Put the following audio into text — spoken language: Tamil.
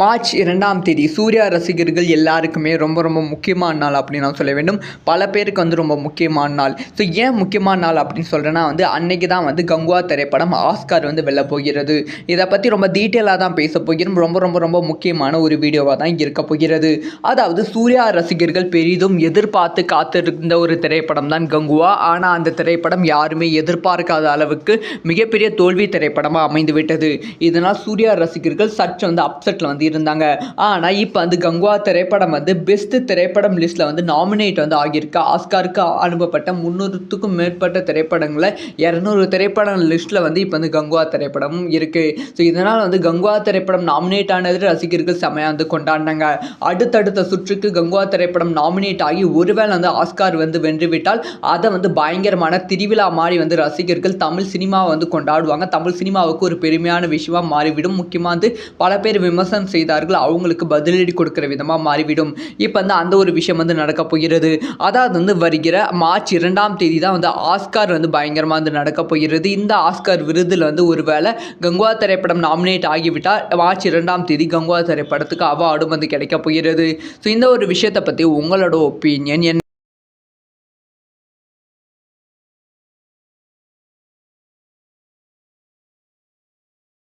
மார்ச் இரண்டாம் தேதி சூர்யா ரசிகர்கள் எல்லாருக்குமே ரொம்ப ரொம்ப முக்கியமான நாள் அப்படின்னு நான் சொல்ல வேண்டும். பல பேருக்கு வந்து ரொம்ப முக்கியமான நாள். ஸோ ஏன் முக்கியமான நாள் அப்படின்னு சொல்கிறேன்னா வந்து அன்னைக்கு தான் வந்து கங்குவா திரைப்படம் ஆஸ்கார் வந்து வெல்ல போகிறது. இதை பற்றி ரொம்ப டீட்டெயிலாக தான் பேச போகிறோம். ரொம்ப ரொம்ப ரொம்ப முக்கியமான ஒரு வீடியோவாக தான் இருக்க போகிறது. அதாவது சூர்யா ரசிகர்கள் பெரிதும் எதிர்பார்த்து காத்திருந்த ஒரு திரைப்படம் தான் கங்குவா. ஆனால் அந்த திரைப்படம் யாருமே எதிர்பார்க்காத அளவுக்கு மிகப்பெரிய தோல்வி திரைப்படமாக அமைந்து விட்டது இதனால் சூர்யா ரசிகர்கள் சற்று வந்து அப்செட்டில் வந்து இருந்தாங்க ஆனால் இப்போ வந்து கங்குவா திரைப்படம் வந்து பெஸ்ட் திரைப்படம் லிஸ்ட்டில் வந்து நாமினேட் வந்து ஆகியிருக்கு. ஆஸ்காருக்கு அனுப்பப்பட்ட முந்நூறுத்துக்கும் மேற்பட்ட திரைப்படங்களில் இரநூறு திரைப்படம் லிஸ்ட்டில் வந்து இப்போ வந்து கங்குவா திரைப்படமும் இருக்குது ஸோ இதனால் வந்து கங்குவா திரைப்படம் நாமினேட் ஆனது ரசிகர்கள் செமையாக வந்து கொண்டாடினாங்க. அடுத்தடுத்த சுற்றுக்கு கங்குவா திரைப்படம் நாமினேட் ஆகி ஒருவேளை வந்து ஆஸ்கார் வந்து வென்றுவிட்டால் அதை வந்து பயங்கரமான திருவிழா மாதிரி வந்து ரசிகர்கள் தமிழ் சினிமாவை வந்து கொண்டாடுவாங்க. தமிழ் சினிமாவுக்கு ஒரு பெருமையான விஷயமாக மாறிவிடும். முக்கியமாக வந்து பல பேர் விமர்சனம் செய்தார்கள் அவங்களுக்கு பதிலடி கொடுக்குற விதமாக மாறிவிடும். இப்போ வந்து அந்த ஒரு விஷயம் வந்து நடக்க போகிறது. அதாவது வந்து வருகிற மார்ச் இரண்டாம் தேதி தான் வந்து ஆஸ்கார் வந்து பயங்கரமாக வந்து நடக்க போகிறது. இந்த ஆஸ்கார் விருதில் வந்து ஒருவேளை கங்குவா திரைப்படம் நாமினேட் ஆகிவிட்டால் மார்ச் இரண்டாம் தேதி கங்குவா திரைப்படத்துக்கு அவார்டும் வந்து கிடைக்க போகிறது. ஸோ இந்த ஒரு விஷயத்தை பற்றி உங்களோட ஒப்பீனியன் என்ன?